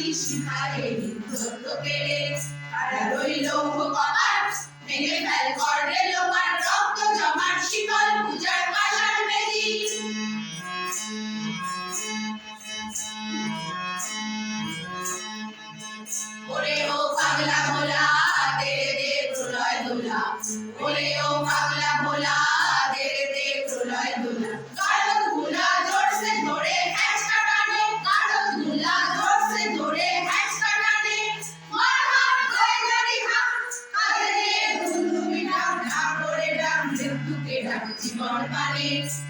সৃষ্টি হারে হিন্দুত্ব পেরে তারা রইল কমায় ways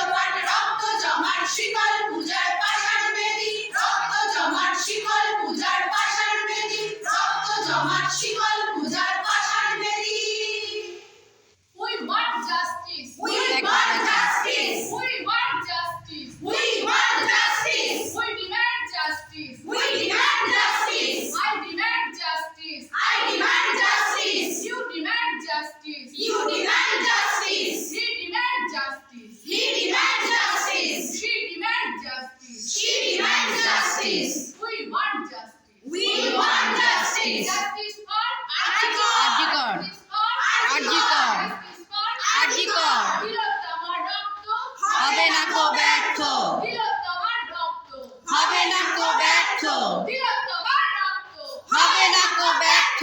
demand justice. You demand justice. He demand justice. He demand justice. She demand justice. She demand justice. We want justice. We want justice. Justice for Arjikar. Arjikar. Arjikar. Arjikar. হবে না কো ব্যর্থ হবে না কো ব্যর্থ হবে না কো ব্যর্থ